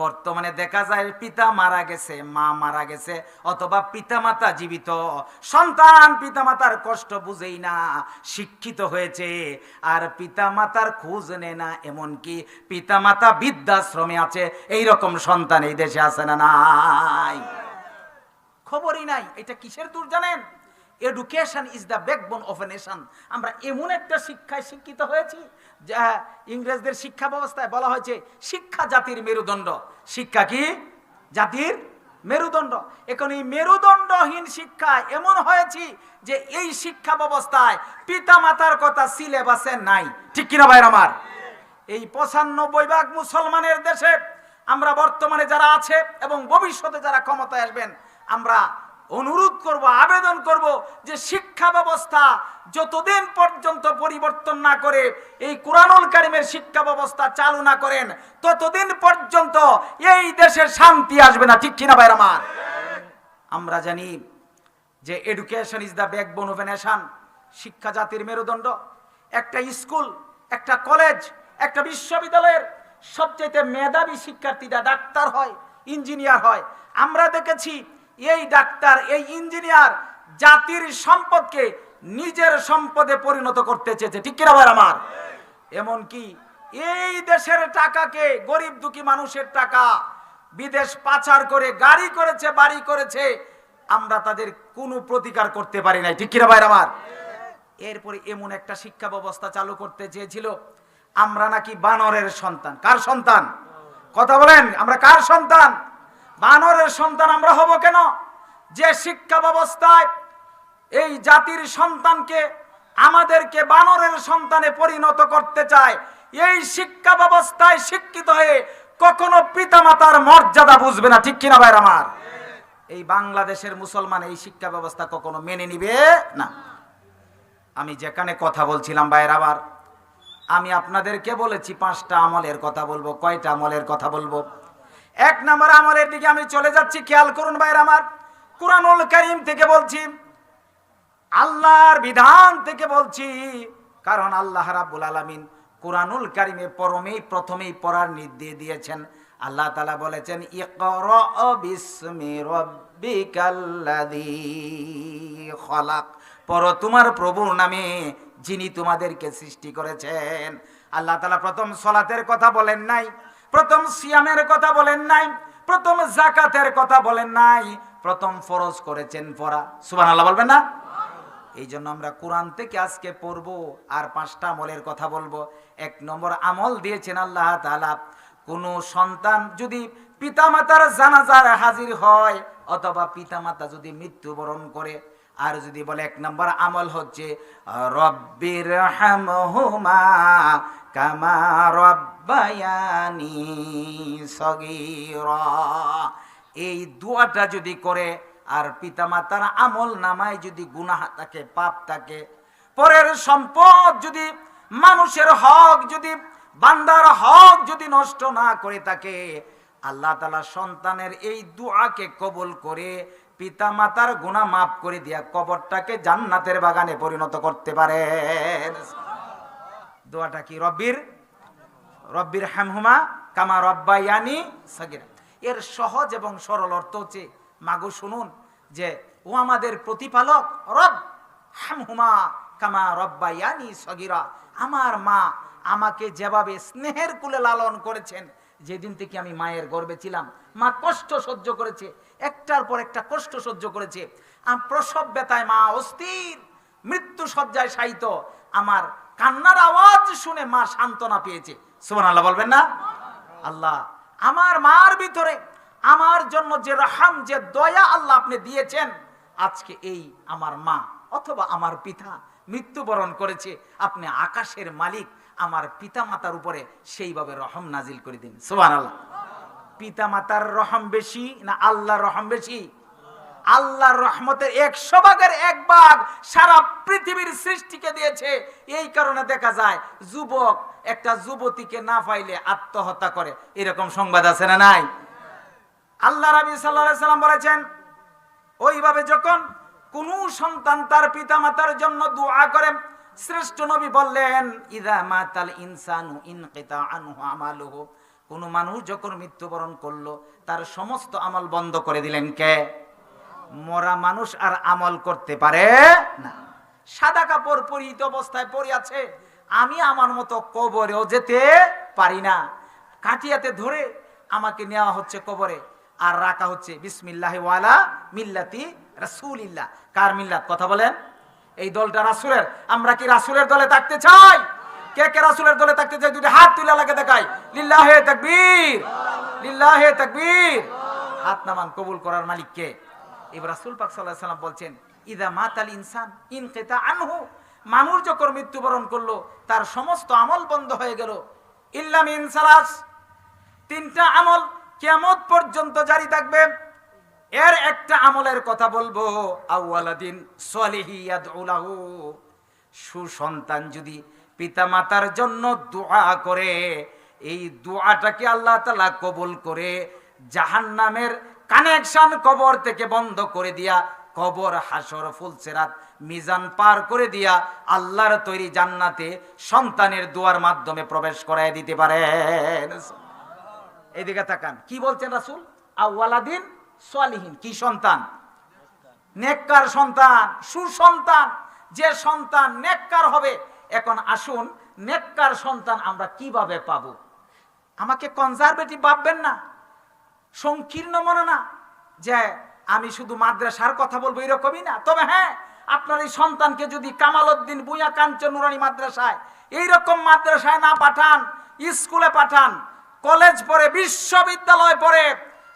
বর্তমানে দেখা যায় পিতা মারা গেছে, মা মারা গেছে, অথবা পিতামাতা জীবিত। সন্তান পিতামাতার কষ্ট বুঝেই না, শিক্ষিত হয়েছে, আর পিতামাতার খোঁজ নেয় না, এমনকি পিতামাতা বৃদ্ধাশ্রমে আছে এই রকম সন্তান এই দেশে আছে না নাই? খবরই নাই, এটা কিসের দূর জানেন? Education is the backbone of a nation আমরা এমন একটা শিক্ষায় শিক্ষিত হয়েছি, যা ইংরেজদের শিক্ষা ব্যবস্থায় বলা হয়েছে শিক্ষা জাতির মেরুদণ্ড। শিক্ষা কি? জাতির মেরুদণ্ড। এখন এই মেরুদণ্ডহীন শিক্ষা এমন হয়েছি যে এই শিক্ষা ব্যবস্থায় পিতা মাতার কথা সিলেবাসে নাই। ঠিক কিনা ভাইর আমার? এই পঁচানব্বই ভাগ মুসলমানের দেশে আমরা বর্তমানে যারা আছে এবং ভবিষ্যতে যারা ক্ষমতায় আসবেন, আমরা অনুরোধ করব, আবেদন করব যে শিক্ষা ব্যবস্থা যতদিন পর্যন্ত পরিবর্তন না করে, এই কোরআনুল কারিমের শিক্ষা ব্যবস্থা চালু না করেন, ততদিন পর্যন্ত এই দেশের শান্তি আসবে না। ঠিক কিনা ভাইর আমার? আমরা জানি যে education is the backbone of a nation শিক্ষা জাতির মেরুদণ্ড। একটা স্কুল, একটা কলেজ, একটা বিশ্ববিদ্যালয়ের সবচেয়ে মেধাবী শিক্ষার্থীরা ডাক্তার হয়, ইঞ্জিনিয়ার হয়। আমরা দেখেছি এই ডাক্তার, এই ইঞ্জিনিয়ার জাতির সম্পদকে নিজের সম্পদে পরিণত করতে চেয়েছে। ঠিক কিনা ভাই আমার? এমনকি এই দেশের টাকাকে, গরিব দুঃখী মানুষের টাকা বিদেশ পাচার করে, গাড়ি করেছে, বাড়ি করেছে, আমরা তাদের কোনো প্রতিকার করতে পারি নাই। ঠিক কিনা ভাই আমার? এরপরে এমন একটা শিক্ষা ব্যবস্থা চালু করতে চেয়েছিল, আমরা নাকি বানরের সন্তান। কার সন্তান? কথা বলেন, আমরা কার সন্তান? বানরের সন্তান আমরা হব কেন? যে শিক্ষা ব্যবস্থায় এই জাতির সন্তানকে আমাদেরকে বানরের সন্তানে পরিণত করতে চায়, এই শিক্ষা ব্যবস্থায় শিক্ষিত হয়ে কখনো পিতামাতার মর্যাদা বুঝবে না, ঠিক কিনা ভাইর আমার? এই বাংলাদেশের মুসলমান এই শিক্ষা ব্যবস্থা কখনো মেনে নিবে না। আমি যেখানে কথা বলছিলাম ভাইয়ের আবার আমি আপনাদেরকে বলেছি পাঁচটা আমলের কথা বলব, কয়টা আমলের কথা বলব? এক নম্বর আমলের দিকে আমি চলে যাচ্ছি, খেয়াল করুন ভাইয়ের আমার। কোরআনুল করিম থেকে বলছি, আল্লাহর বিধান থেকে বলছি, কারণ আল্লাহ রাব্বুল আলামিন কোরআনুল কারিমে পরমেই প্রথমেই পড়ার নির্দেশ দিয়েছেন। আল্লাহ তালা বলেছেন খলাক। পড়ো তোমার প্রভুর নামে, যিনি তোমাদেরকে সৃষ্টি করেছেন। আল্লাহ তালা প্রথম সলাতের কথা বলেন নাই প্রথম সিয়ামের কথা বলেন নাই, প্রথম জাকাতের কথা বলেন নাই, প্রথম ফরজ করেছেন পড়া সুবহানাল্লাহ বলবেন না? এই জন্য আমরা কোরআন থেকে আজকে পড়ব আর পাঁচটা আমলের কথা বলব। এক নম্বর আমল দিয়েছেন আল্লাহ তাআলা, কোনো সন্তান যদি পিতামাতার জানাজার হাজির হয় অথবা পিতামাতা যদি মৃত্যুবরণ করে, আর যদি বলে এক নম্বর আমল হচ্ছে রব্বির কামা রব্বায়ানি সগীরা। এই দুয়াটা যদি করে, আর পিতামাতার আমল নামায় যদি গুনাহ থাকে, পাপ থাকে, পরের সম্পদ যদি মানুষের হক, যদি বান্দার হক যদি নষ্ট না করে থাকে, আল্লাহ তালা সন্তানের এই দুয়াকে কবুল করে পিতা মাতার গুণা মাফ করে দিয়া কবরটাকে জান্নাতের বাগানে পরিণত করতে পারে দোয়াটা কি রব্বির? রব্বির হ্যামহুমা কামা রব্বাইয়ানি সাগিরা। এর সহজ এবং সরল অর্থ হচ্ছে, মাগো শুনুন, যে ও আমাদের প্রতিপালক রব হ্যামহুমা কামা রব্বাইয়ানি সগিরা। আমার মা আমাকে যেভাবে স্নেহের কুলে লালন করেছেন, যেদিন থেকে আমি মায়ের গর্বে ছিলাম, মা কষ্ট সহ্য করেছে, একটার পর একটা কষ্ট সহ্য করেছে। প্রসব ব্যথায় মা অস্থির, মৃত্যু সজ্জায় শায়িত। আমার কান্নার আওয়াজ শুনে মা সান্ত্বনা পেয়েছে। সুমান আল্লাহ বলবেন না? আল্লাহ। আমার মার ভিতরে, আমার জন্য যে রহাম, যে দয়া আল্লাহ আপনি দিয়েছেন, আজকে এই আমার মা অথবা আমার পিতা মৃত্যুবরণ করেছে, আপনি আকাশের মালিক, আমার পিতা মাতার উপরে সেইভাবে রহম নাজিল করে দিন। সুবান আল্লাহ পিতা মাতার রহম বেশি না আল্লাহর রহম বেশি? আল্লাহর রহমতের একশো ভাগের এক ভাগ সারা পৃথিবীর সৃষ্টিকে দিয়েছে। এই কারণে দেখা যায়, যুবক একটা যুবতীকে না পাইলে আত্মহত্যা করে। এরকম সংবাদ আছে না নাই? আল্লাহ রাবি সাল্লাম বলেছেন, ওইভাবে যখন কোন সন্তান তার পিতা মাতার জন্য দোয়া করে, শ্রেষ্ঠ নবী বললেন, ইদা মাতাল ইনসানু ইনকিতা আনহু আমালুহু। কোনো মানুষ যখন মৃত্যুবরণ করল, তার সমস্ত আমল বন্ধ করে দিলেন কে? মরা মানুষ আর আমল করতে পারে না। সাদা কাপড় পরিহিত অবস্থায় পড়ে আছে। আমি আমার মতো কবরেও যেতে পারি না। কাটিয়াতে ধরে আমাকে নেওয়া হচ্ছে কবরে আর রাখা হচ্ছে বিসমিল্লাহ ওয়ালা মিল্লাতি রাসূলিল্লাহ। কার মিল্লাত? কথা বলেন। এই দলটা রাসূলের। আমরা কি রাসূলের দলে থাকতে চাই? কে কে রাসূলের দলে থাকতে চাই? দুটি হাত তুলে লাগে দেখাই। লিল্লাহে তাকবীর। লিল্লাহে তাকবীর। হাত নামান কবুল করার মালিক কে? এবার রাসূল পাক আলাইহি সাল্লাম বলছেন, ইদা মাতাল ইনসান ইনকিতা আনহু মানুষ যখন মৃত্যুবরণ করল, তার সমস্ত আমল বন্ধ হয়ে গেল। ইল্লাম ইনসালাস, তিনটা আমল কিয়ামত পর্যন্ত জারি থাকবে। এর একটা আমলের কথা বলব, আউয়ালাদিন সলিহি ইয়াদউলাহু সুসন্তান যদি পিতা মাতার জন্য দোয়া করে, এই দোয়াটাকে আল্লাহ তালা কবুল করে জাহান্নামের কানেকশন কবর থেকে বন্ধ করে দিয়া, কবর, হাসর ফুলসেরাত মিজান পার করে দিয়া আল্লাহর তৈরি জান্নাতে সন্তানের দুয়ার মাধ্যমে প্রবেশ করাই দিতে পারে এদিকে তাকান, কি বলছেন রাসূল? আউয়ালাদিন সোয়ালিহীন কি সন্তান? নেককার সন্তান, সুসন্তান, যে সন্তান নেককার হবে। এখন আসুন, নেককার সন্তান আমরা কীভাবে পাবো? আমাকে কনজারভেটিভ ভাববেন না। সংকীর্ণ মনে না যে আমি শুধু মাদ্রাসার কথা বলব এরকমই না। তবে হ্যাঁ আপনার এই সন্তানকে যদি কামাল উদ্দিন বুয়া কাঞ্চন নুরানি মাদ্রাসায় এইরকম মাদ্রাসায় না পাঠান, স্কুলে পাঠান, কলেজ পড়ে, বিশ্ববিদ্যালয় পড়ে,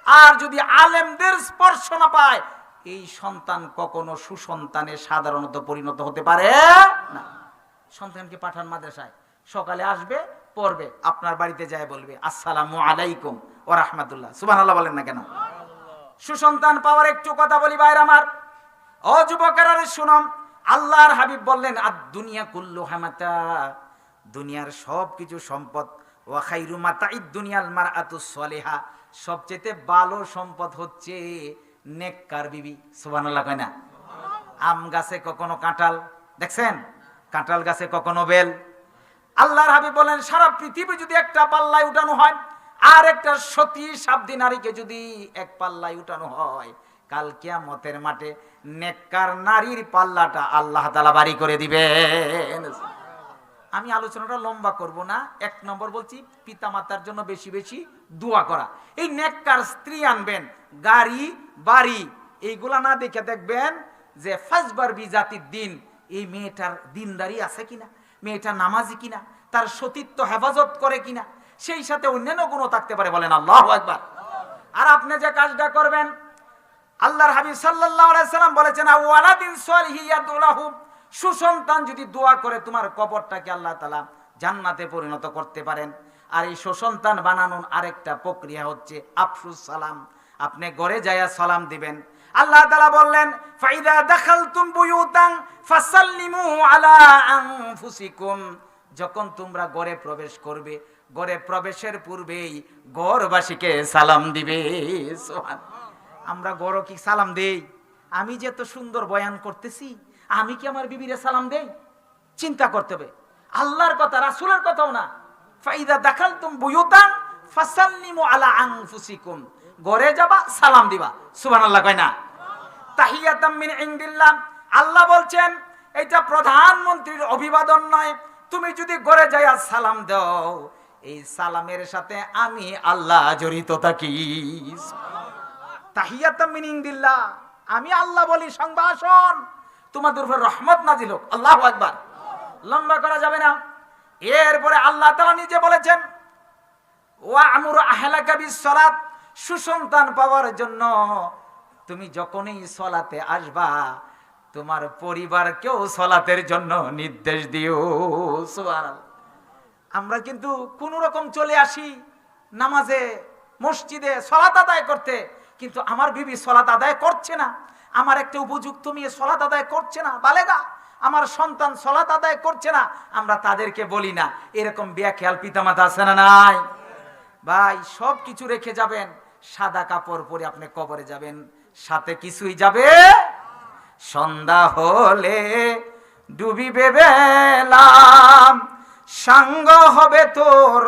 আর যদি আলেমদের স্পর্শ না পায়, এই সন্তান কখনো সুসন্তানে সাধারণত পরিণত হতে পারে না। সন্তানকে পাঠান মাদ্রাসায়। সকালে আসবে পড়বে আপনার বাড়িতে যায় বলবে আসসালামু আলাইকুম ও রাহমাতুল্লাহ। সুবহানাল্লাহ বলেন না কেন? সুসন্তান পাওয়ার একটু কথা বলি বাইর আমার। ও যুবকেরা শুনম আল্লাহর হাবিব বললেন আর দুনিয়া কুল্লু হামাতা। দুনিয়ার সব কিছু সম্পদ ও খাইরু মাতা দুনিয়াল মার আতু সলেহা। সবচেয়ে ভালো সম্পদ হচ্ছে নেককার বিবি। সুবহানাল্লাহ কয় না? আম গাছে কখনো কাঁঠাল দেখছেন? কাঁঠাল গাছে কখনো বেল? আল্লাহর হাবিব বলেন, সারা পৃথিবী যদি একটা পাল্লায় উঠানো হয়, আর একটা সতী সাবদি নারীকে যদি এক পাল্লায় উঠানো হয়, কাল কিয়ামতের মাঠে নেককার নারীর পাল্লাটা আল্লাহ তালা বাড়ি করে দিবেন। আমি আলোচনাটা লম্বা করব না, এক নম্বর বলছি পিতা মাতার জন্য বেশি বেশি দোয়া করা। এই নেককার স্ত্রী আনবেন, গাড়ি, বাড়ি, এইগুলা না দেখে দেখবেন যে ফাজবার বি জাতির দিন, এই মেয়েটার দিনদারি আছে কিনা? মেয়েটা নামাজি কিনা, তার সতীত্ব হেফাজত করে কিনা, সেই সাথে অন্যান্য গুণও থাকতে পারে, বলেন আল্লাহ একবার আর আপনি যে কাজটা করবেন, আল্লাহর হাবিব সাল্লাম বলেছেন সুসন্তান যদি দোয়া করে, তোমার কবরটাকে আল্লাহ তাআলা জান্নাতে পরিণত করতে পারেন। আর এই সুসন্তান বানানোর আরেকটা প্রক্রিয়া হচ্ছে আফসুস সালাম। আপনি ঘরে যায়া সালাম দিবেন। আল্লাহ তাআলা বললেন, ফাইদা বুয়ুতান ফাসাল্লিমু আলা যখন তোমরা ঘরে প্রবেশ করবে ঘরে প্রবেশের পূর্বেই গড়বাসীকে সালাম দিবে। আমরা গড় কি সালাম দেই? আমি যে এত সুন্দর বয়ান করতেছি, আমি কি আমার বিবিরে সালাম দেই? চিন্তা করতে হবে। আল্লাহর কথা, রাসূলের কথাও না। ফাইদা দাখালতুম বুয়ুতান ফাসাল্লিমু আলা আং আনফুসিকুম। ঘরে যাবা, সালাম দিবা। সুবহানাল্লাহ কয় না। তাহিয়াতাম মিন ইনদিল্লাহ। আল্লাহ বলছেন এটা প্রধানমন্ত্রীর অভিবাদন নয়। তুমি যদি ঘরে যাইয়া সালাম দাও, এই সালামের সাথে আমি আল্লাহ জড়িত থাকি। তাহিয়াতাম মিন ইনদিল্লাহ। আমি আল্লাহ বলি সংভাষণ তোমাদের উপর রহমত নাজিল হোক। আল্লাহ একবার লম্বা করা যাবে না। এরপরে আল্লাহ তাআলা নিজে বলেছেন, ওয়া আমুর আহলাকা বিস সালাত। সুসন্তান পাওয়ার জন্য তুমি যখনই সলাতে আসবা, তোমার পরিবারকেও সলাতের জন্য নির্দেশ দিও। আমরা কিন্তু কোন রকম চলে আসি নামাজে, মসজিদে সলাত আদায় করতে, কিন্তু আমার বিবি সলাত আদায় করছে না। আমার একটা উপযুক্ত মেয়ে সলাত আদায় করছে না, বালেগা। আমার সন্তান সলাত আদায় করছে না, আমরা তাদেরকে বলি না। এরকম বিয়া খেয়াল পিতামাতা আছে না নাই? ভাই সব কিছু রেখে যাবেন। সাদা কাপড় পরে আপনি কবরে যাবেন, সাথে কিছুই যাবে সন্ধ্যা হলে ডুবিবে বেলাম সাঙ্গ হবে তোর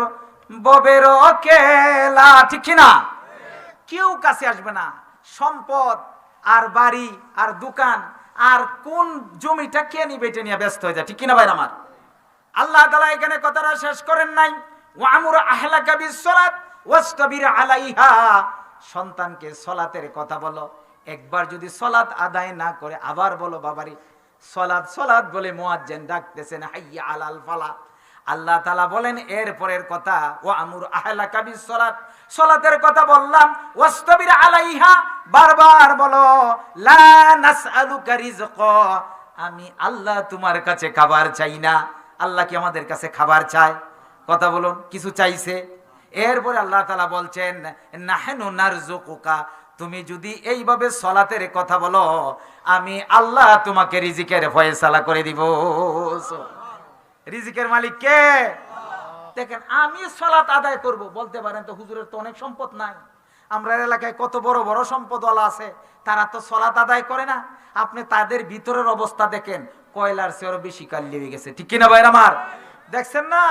ববের কেলা ঠিক না কেউ কাছে আসবে না, সম্পদ আর বাড়ি আর দোকান আর কোন জমিটা কে নিবে এটা নিয়ে ব্যস্ত হয়ে যায়, ঠিক কিনা ভাই আমার? আল্লাহ তালা এখানে কথাটা শেষ করেন নাই ওয়ামুর আহলাকা বিসসালাত আলাইহা, সন্তানকে সলাতের কথা বলো। একবার যদি সলাত আদায় না করে, আবার বলো, বাবারি সলাত সলাত বলে মুয়াজ্জিন ডাকতেছেন, হাইয়া আলাল ফালা। আল্লাহ তালা বলেন, এর পরের কথা ও আমুর আহলা কাবি সলাত সলাতের কথা বললাম, ওয়াস্তাবির আলাইহা, বারবার বলো, লা নাসআলুকা রিজক আমি আল্লাহ তোমার কাছে খাবার চাই না। আল্লাহ কি আমাদের কাছে খাবার চায়? কথা বলুন, কিছু চাইছে? এরপরে আল্লাহ তালা বলছেন নাহেনু নারজুকুকা তুমি যদি এইভাবে সলাতের কথা বলো আমি আল্লাহ তোমাকে রিজিকের ফয়সালা করে দিব। রিজিকের মালিক কে? দেখেন আমি সলাত আদায় করব। বলতে পারেন তো হুজুরের তো অনেক সম্পদ নাই। আমরা এলাকায় কত বড় বড় সম্পদওয়ালা আছে তারা তো সলাত আদায় করে না। আপনি তাদের ভিতরের অবস্থা দেখেন কয়লার চেয়েও বেশি কাল লেগে গেছে। ঠিক কিনা ভাইর আমার? দেখছেন না?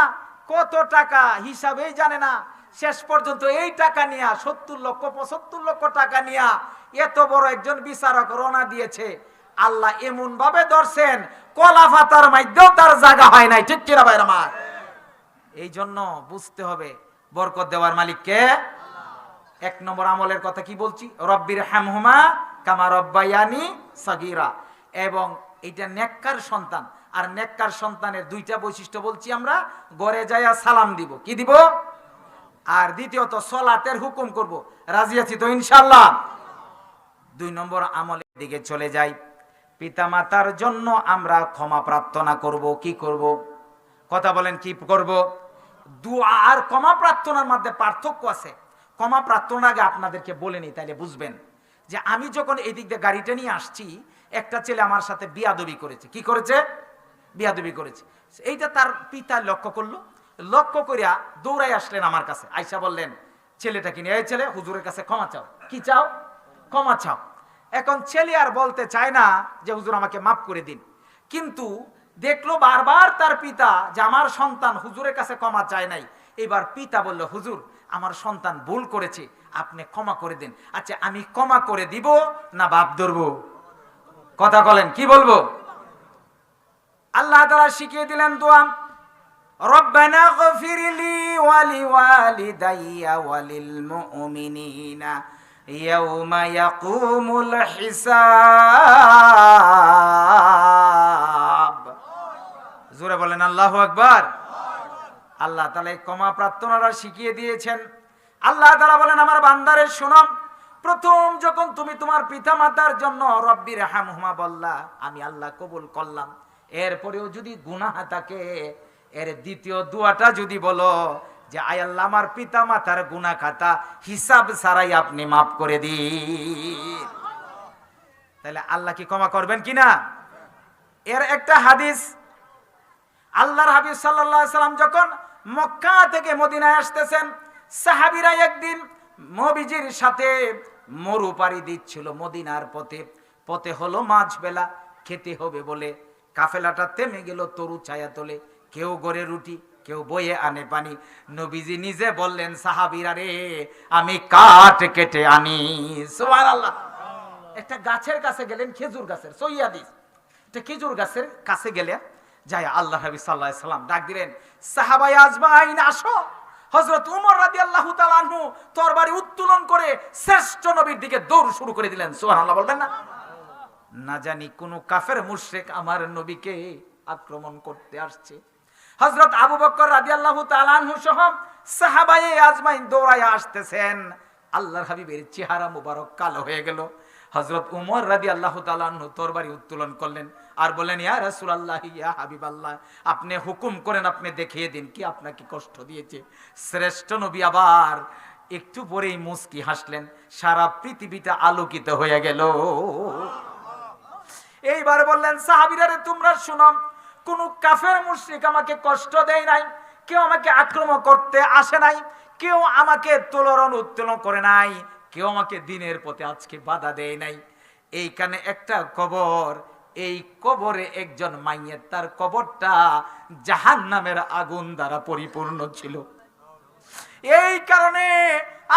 কত টাকা হিসাবেই জানে না। শেষ পর্যন্ত এই টাকা নিয়া, সত্তর লক্ষ, পঁচাত্তর লক্ষ টাকা নিয়া এত বড় একজন বিচারক রওনা দিয়েছে। আল্লাহ এমন ভাবে ধরছেন, কলা ফাতার মধ্যেও তার জায়গা হয় নাই। ঠিক কিনা ভাইর আমার এই জন্য বুঝতে হবে, বরকত দেওয়ার মালিককে এক নম্বর আমলের কথা কি বলছি? রব্বির হ্যামহুমা কামা রব্বায়ানি সাগিরা। এবং এটা নেককার সন্তান। আর নেককার সন্তানের দুইটা বৈশিষ্ট্য বলছি আমরা, গড়ে যাইয়া সালাম দিব। কি দিব? আর দ্বিতীয়ত, সলাতের হুকুম করব। রাজি আছি তো ইনশাল্লাহ দুই নম্বর, আমলের দিকে চলে যাই। পিতামাতার জন্য আমরা ক্ষমা প্রার্থনা করব। কি করব? কথা বলেন, কি করব? দুয়া আর ক্ষমা প্রার্থনার মধ্যে পার্থক্য আছে। ক্ষমা প্রার্থনার আগে আপনাদেরকে বলে নি তাইলে বুঝবেন। যে আমি যখন এই দিক দিয়ে গাড়িটা নিয়ে আসছি, একটা ছেলে আমার সাথে বিয়াদবি করেছে। কি করেছে? বিয়াদবি করেছে। এইটা তার পিতা লক্ষ্য করল, লক্ষ্য করিয়া দৌড়াই আসলেন আমার কাছে। আইসা বললেন, ছেলেটা নিয়ে, এই ছেলে, হুজুরের কাছে ক্ষমা চাও। কি চাও? ক্ষমা চাও। এখন ছেলে আর বলতে চায় না যে, হুজুর, আমাকে মাফ করে দিন। কিন্তু দেখল বারবার তার পিতা যে, আমার সন্তান হুজুরের কাছে ক্ষমা চায় নাই। এবার পিতা বলল, হুজুর, আমার সন্তান ভুল করেছে, আপনি ক্ষমা করে দিন। আচ্ছা আমি ক্ষমা করে দিব না বাপ ধরবো? কথা বলেন, কি বলব? আল্লাহ তালা শিখিয়ে দিলেন দোয়া ربنا اغفر لي ولوالدي وللمؤمنين يوم يقوم الحساب জোরে বলেন আল্লাহু আকবার আল্লাহ তালা এই ক্ষমা প্রার্থনাটা শিখিয়ে দিয়েছেন আল্লাহ তালা বলেন আমার বান্দারে শোনো প্রথম যখন তুমি তোমার পিতা মাতার জন্য রব্বির হামহুমা বললা আমি আল্লাহ কবুল করলাম এরপরেও যদি গুনাহ থাকে, এর দ্বিতীয় দুয়াটা যদি বলো যে, আয় আল্লাহ, আমার পিতা মাতার গুনা খাতা হিসাব ছাড়াই আপনি মাফ করে দিন। তাহলে আল্লাহ কি ক্ষমা করবেন কিনা এর একটা হাদিস, আল্লাহর হাবিব সাল্লাল্লাহু সাল্লাম যখন মক্কা থেকে মদিনায় আসতেছেন, সাহাবিরা একদিন নবীজির সাথে মরু পাড়ি দিচ্ছিল মদিনার পথে। পথে হলো মাছ বেলা খেতে হবে বলে। কাফেলাটা থেমে গেল তরু ছায়া তোলে কেউ গড়ে রুটি, কেউ বয়ে আনে পানি। নবীজি নিজে বললেন, সাহাবিরা রে, আমি কাঠ কেটে আনি। সুবহানাল্লাহ। একটা গাছের কাছে গেলেন খেজুর গাছের সৈয়াদিস একটা খেজুর গাছের কাছে গেলে যাই আল্লাহ নবী সাল্লাহ সাল্লাম ডাক দিলেন সাহাবাই আজমাইন, আসো। হজরত উমর রাদি আল্লাহ তরবারি উত্তোলন করে শ্রেষ্ঠ নবীর দিকে দৌড় শুরু করে দিলেন। সুবহানাল্লাহ বলবেন না? না জানি কোন কাফের মুশরিক আমার নবীকে আক্রমণ করতে আসছে। হজরত আবু বকর রাদি আল্লাহ সহ সাহাবাই আজমাইন দৌড়ায় আসতেছেন। আল্লাহর হাবিবের চেহারা মুবারক কালো হয়ে গেল। হজরত উমর রাদি আল্লাহ তালান্নু তরবারি উত্তোলন করলেন আর বলেন ইয়া রাসুল আল্লাহ ইয়া হাবিব আল্লাহ আপনি হুকুম করেন, আপনি দেখিয়ে দিন কি আপনাকে কষ্ট দিয়েছে? শ্রেষ্ঠ নবী আবার একটু পরেই মুস্কি হাসলেন। সারা পৃথিবীটা আলোকিত হয়ে গেল। এইবার বললেন সাহাবিরারে তোমরা শুনো, কোন কাফের মুশরিক আমাকে কষ্ট দেয় নাই, কেউ আমাকে আক্রমণ করতে আসে নাই, কেউ আমাকে তোলরণ উত্তোলন করে নাই, কেউ আমাকে দিনের পথে আজকে বাধা দেয় নাই। এইখানে একটা কবর, এই কবরে একজন মাইয়ের, তার কবরটা জাহান নামের আগুন দ্বারা পরিপূর্ণ ছিল। এই কারণে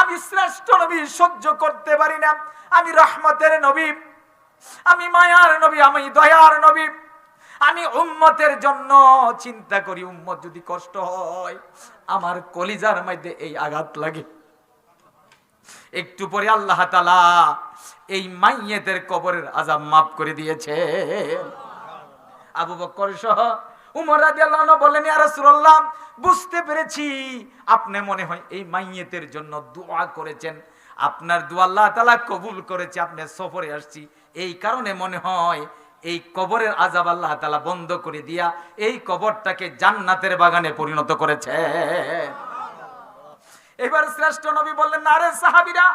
আমি শ্রেষ্ঠ নবী সহ্য করতে পারি না, আমি রহমতের নবী আমি মায়ার নবী, আমি দয়ার নবী। আমি উম্মতের জন্য চিন্তা করি, উম্মত যদি কষ্ট হয়, আমার কলিজার মধ্যে এই আঘাত লাগে। একটু পরে আল্লাহ এই মাইয়েদের কবরের আজাব মাফ করে দিয়েছে। আবু বক্কর সহ উমর রাদিয়াল্লাহু রাসূলুল্লাহ, বুঝতে পেরেছি। আপনি মনে হয় এই মাইয়েতের জন্য দোয়া করেছেন। আপনার দোয়া আল্লাহ তাআলা কবুল করেছে। আপনি সফরে আসছি। এই কারণে মনে হয় এই কবরের আজাব আল্লাহ তাআলা বন্ধ করে দিয়া এই কবরটাকে জান্নাতের বাগানে পরিণত করেছে। এবার শ্রেষ্ঠ নবী বললেন না রে সাহাবিরা,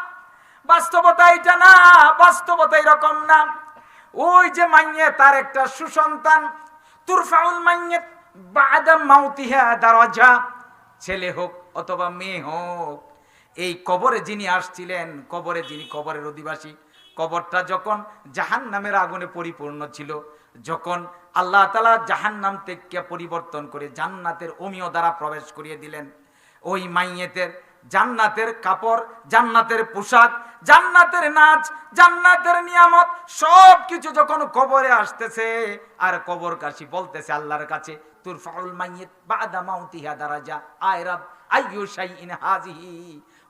বাস্তবতা এটা না, বাস্তবতা এরকম না। ওই যে মাইয়ে তার একটা সুসন্তান, তুরফাউল মাইয়ে বাদা মাউতিহা দারাজা, ছেলে হোক অথবা মেয়ে হোক, এই কবরে যিনি আসছিলেন, কবরে যিনি কবরের অধিবাসী কবরটা যখন জাহান নামের আগুনে পরিপূর্ণ ছিল, যখন আল্লাহ তালা জাহান নাম থেকে পরিবর্তন করে জান্নাতের অমীয় দ্বারা প্রবেশ করিয়ে দিলেন, ওই মাইয়েতের জান্নাতের কাপড়, জান্নাতের পোশাক, জান্নাতের নাচ, জান্নাতের নিয়ামত সব কিছু যখন কবরে আসতেছে, আর কবর কাশি বলতেছে আল্লাহর কাছে তুর ফাউল মাইয়েত বাদা মাউতিহা দারাজা, আয় রাব, আইয়ু শাইইন হাজিহি।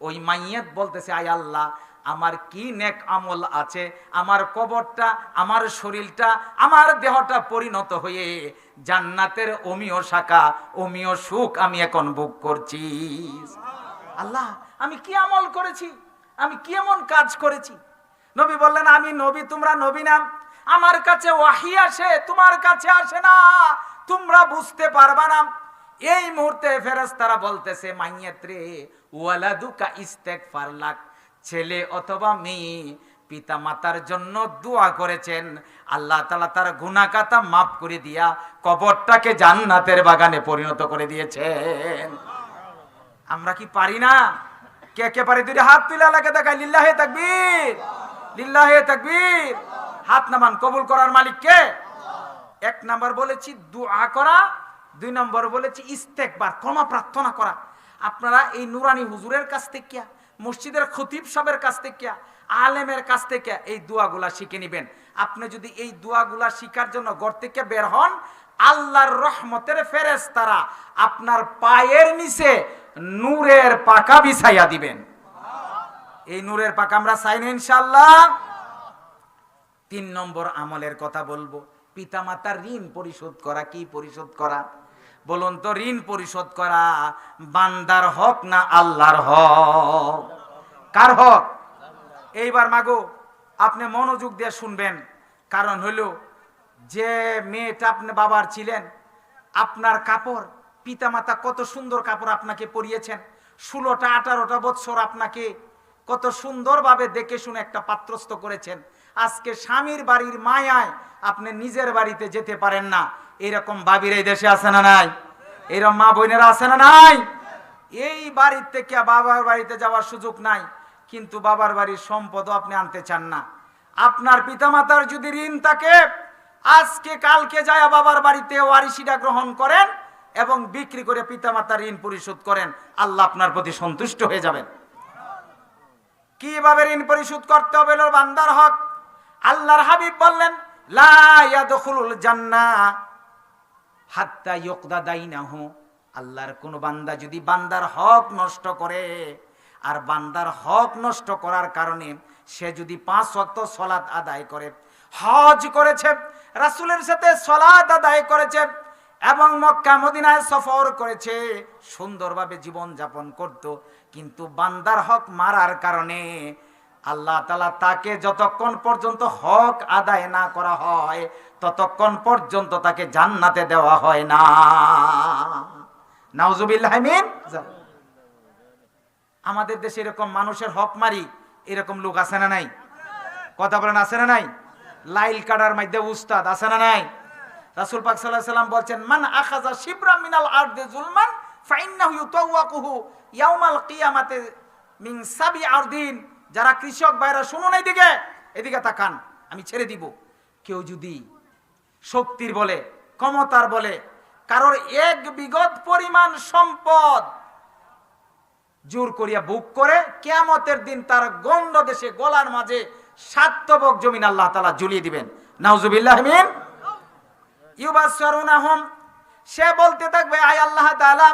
ওই মাইয়েত বলতেছে, আয় আল্লাহ আমার কি নেক আমল আছে? আমার কবরটা, আমার শরীরটা, আমার দেহটা পরিণত হয়ে জান্নাতের অমীয় শাখা, অমীয় সুখ আমি এখন ভোগ করছি। আল্লাহ, আমি কি আমল করেছি? আমি কি এমন কাজ করেছি? নবী বললেন, আমি নবী, তোমরা নবী না। আমার কাছে ওয়াহি আসে, তোমার কাছে আসে না। তোমরা বুঝতে পারবা না। এই মুহূর্তে ফেরেশতারা বলতেছে, মাইয়াত্রে, ওয়ালাদুকা ইস্তেগফার লাক। ছেলে অথবা মেয়ে পিতা মাতার জন্য দোয়া করেছেন। আল্লাহ তালা তার গুনাকাতা মাফ করে দিয়া কবরটাকে জান্নাতের বাগানে পরিণত করে দিয়েছেন। আমরা কি পারি না? কে কে পারি? দুইটা হাত তুলে আল্লাহকে দেখাই। লিল্লাহে তাকবীর লিল্লাহে তাকবীর। হাত নামান কবুল করার মালিক কে? এক নাম্বার বলেছি দোয়া করা, দুই নম্বর বলেছি ইস্তেকবার, ক্ষমা প্রার্থনা করা। আপনারা এই নুরানি হুজুরের কাছ থেকে মসজিদের খতিব সাহেবের কাছ থেকে, আলেমের কাছ থেকে এই দোয়াগুলা শিখে নেবেন। আপনি যদি এই দোয়াগুলা শিখার জন্য ঘর থেকে বের হন, আল্লাহর রহমতের ফেরেস তারা আপনার পায়ের নিচে নূরের পাকা বিছাইয়া দিবেন। এই নূরের পাকা আমরা চাই না ইনশাল্লাহ তিন নম্বর আমলের কথা বলব, পিতামাতার ঋণ পরিশোধ করা কি পরিশোধ করা? বলুন তো, ঋণ পরিশোধ করা বান্দার হক না আল্লাহর হক? কার হক? এইবার মাগো, আপনি মনোযোগ দিয়ে শুনবেন। কারণ হলো যে মেয়েটা আপনি বাবার ছিলেন, আপনার কাপড়, পিতামাতা কত সুন্দর কাপড় আপনাকে পরিয়েছেন। ষোলোটা, আঠারোটা বৎসর আপনাকে কত সুন্দরভাবে দেখে শুনে একটা পাত্রস্থ করেছেন। আজকে স্বামীর বাড়ির মায়ায় আপনি নিজের বাড়িতে যেতে পারেন না। এরকম বাবির এই দেশে আছে না নাই? এরকম মা বোনেরা আছে না নাই? এই বাড়ির থেকে বাবার বাড়িতে যাওয়ার সুযোগ নাই, কিন্তু বাবার বাড়ির সম্পদও আপনি আনতে চান না। আপনার পিতামাতার যদি ঋণ থাকে, আজকে কালকে যায় বাবার বাড়িতে ওয়ারিসিটা গ্রহণ করেন এবং বিক্রি করে পিতামাতার ঋণ পরিশোধ করেন, আল্লাহ আপনার প্রতি সন্তুষ্ট হয়ে যাবেন। কীভাবে ঋণ পরিশোধ করতে হবে বান্দার হক? আল্লাহর হাবিব বললেন, লা ইয়াদখুলুল জান্নাহ। হাত্তা ইয়কদা দাইনাহু, আল্লাহর কোন বান্দা যদি বান্দার হক নষ্ট করে, আর বান্দার হক নষ্ট করার কারণে সে যদি পাঁচ ওয়াক্ত সলাৎ আদায় করে, হজ করেছে, রাসূলের সাথে সলাৎ আদায় করেছে এবং মক্কা, মদিনায় সফর করেছে, সুন্দরভাবে জীবন যাপন করত, কিন্তু বান্দার হক মারার কারণে আল্লাহ তালা তাকে যতক্ষণ পর্যন্ত হক আদায় না করা হয়, ততক্ষণ পর্যন্ত তাকে জান্নাতে দেওয়া হয় না। আমাদের দেশে এরকম মানুষের হক মারি, এরকম লোক আছে না নাই? কথা বলেন, আছে না নাই? লাইল কাটার মধ্যে উস্তাদ আছে না নাই? রাসূল পাক সাল্লাম বলছেন, মান আখাযা শিবরা মিনাল আরদি ইউতাওয়াকুহু ইয়াউমাল কিয়ামাতে মিন সাবি আরদিন। যারা কৃষক ভাইরা শুনুন এইদিকে এদিকে তাকান আমি ছেড়ে দিব। কেউ যদি শক্তির বলে ক্ষমতার বলে কারোর এক বিগত পরিমাণ সম্পদ জোর করিয়া বুক করে কেয়ামতের দিন তার গন্ড দেশে গলার মাঝে সাতবক জমিন আল্লাহ তালা ঝুলিয়ে দিবেন। নাউজুবিল্লাহ মিন। ইউবাসসারুনাহুম। সে বলতে থাকবে আয় আল্লাহ তাআলা